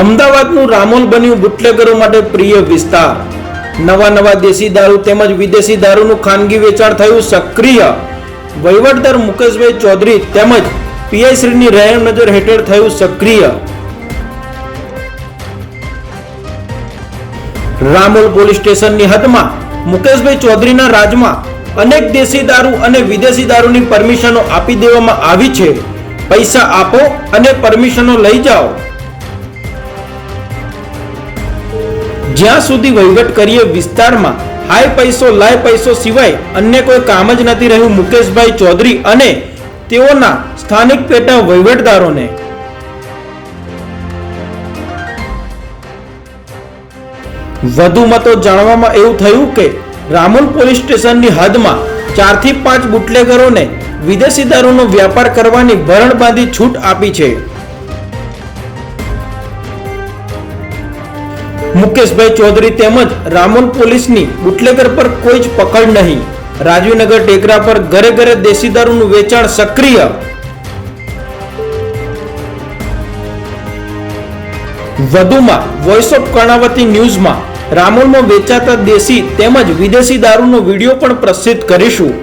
અમદાવાદનું રામોલ બન્યું બુટલેગરો માટે પ્રિય વિસ્તાર. નવા નવા દેશી દારૂ તેમજ વિદેશી દારૂનું ખાનગી વેચાણ થયું સક્રિય. વહીવટદાર મુકેશભાઈ ચૌધરી તેમજ પીઆઈ શ્રીની રહેમ નજર હેઠળ થયું સક્રિય. રામોલ પોલીસ સ્ટેશનની હદમાં મુકેશભાઈ ચૌધરીના રાજમાં અનેક દેશી દારૂ અને વિદેશી દારૂની પરમિશનો આપી દેવામાં આવી છે. પૈસા આપો અને પરમિશનો લઈ જાઓ. જ્યાં સુધી વહીવટ વિસ્તારમાં, હાય પૈસો, લાય પૈસો સિવાય અન્ય કોઈ કામ જ નથી રહ્યું મુકેશભાઈ ચૌધરી અને તેઓના સ્થાનિક પેટા વહીવટદારોને. વધુ મતો જાણવામાં એવું થયું કે રામોલ પોલીસ સ્ટેશનની હદમાં ચારથી પાંચ બુટલેગરોને વિદેશી દારૂનો વ્યાપાર કરવાની ભરણ બાંધી છૂટ આપી છે. મુકેશભાઈ ચૌધરી તેમજ રામોલ પોલીસની બુટલેગર પર કોઈ જ પકડ નહીં. રાજીવનગર ટેકરા પર ઘરે ઘરે દેશી દારૂનું વેચાણ સક્રિય. વધુમાં વોઇસ ઓફ કર્ણાવતી ન્યૂઝમાં રામોલમાં વેચાતા દેશી તેમજ વિદેશી દારૂનો વીડિયો પણ પ્રસિદ્ધ કરીશું.